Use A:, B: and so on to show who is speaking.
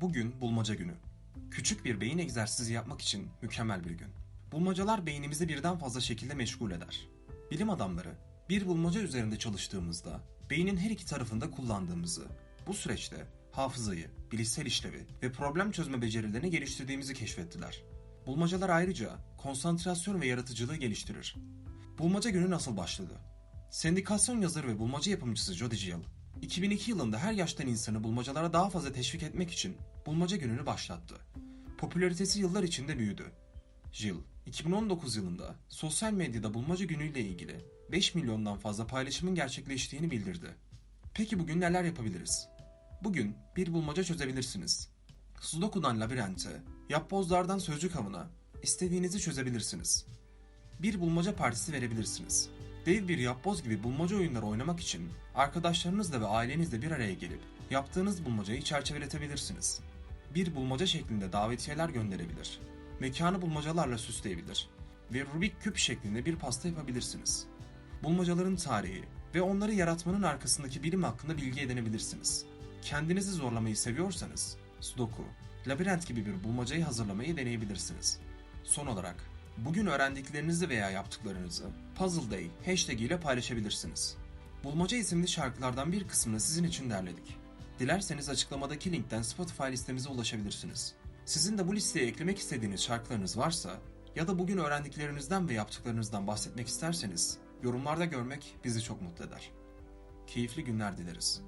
A: Bugün bulmaca günü. Küçük bir beyin egzersizi yapmak için mükemmel bir gün. Bulmacalar beynimizi birden fazla şekilde meşgul eder. Bilim adamları bir bulmaca üzerinde çalıştığımızda beynin her iki tarafında kullandığımızı, bu süreçte hafızayı, bilişsel işlevi ve problem çözme becerilerini geliştirdiğimizi keşfettiler. Bulmacalar ayrıca konsantrasyon ve yaratıcılığı geliştirir. Bulmaca günü nasıl başladı? Sendikasyon yazarı ve bulmaca yapımcısı Jody Gill, 2002 yılında her yaştan insanı bulmacalara daha fazla teşvik etmek için bulmaca gününü başlattı. Popülaritesi yıllar içinde büyüdü. Jill, 2019 yılında sosyal medyada bulmaca günüyle ilgili 5 milyondan fazla paylaşımın gerçekleştiğini bildirdi. Peki bugün neler yapabiliriz? Bugün bir bulmaca çözebilirsiniz. Sudoku'dan labirente, yapbozlardan sözcük avına, istediğinizi çözebilirsiniz. Bir bulmaca partisi verebilirsiniz. Dev bir yapboz gibi bulmaca oyunları oynamak için arkadaşlarınızla ve ailenizle bir araya gelip yaptığınız bulmacayı çerçeveletebilirsiniz. Bir bulmaca şeklinde davetiyeler gönderebilir. Mekanı bulmacalarla süsleyebilir ve Rubik küp şeklinde bir pasta yapabilirsiniz. Bulmacaların tarihi ve onları yaratmanın arkasındaki bilim hakkında bilgi edinebilirsiniz. Kendinizi zorlamayı seviyorsanız Sudoku, labirent gibi bir bulmacayı hazırlamayı deneyebilirsiniz. Son olarak, bugün öğrendiklerinizi veya yaptıklarınızı Puzzle Day hashtag ile paylaşabilirsiniz. Bulmaca isimli şarkılardan bir kısmını sizin için derledik. Dilerseniz açıklamadaki linkten Spotify listemize ulaşabilirsiniz. Sizin de bu listeye eklemek istediğiniz şarkılarınız varsa ya da bugün öğrendiklerinizden ve yaptıklarınızdan bahsetmek isterseniz yorumlarda görmek bizi çok mutlu eder. Keyifli günler dileriz.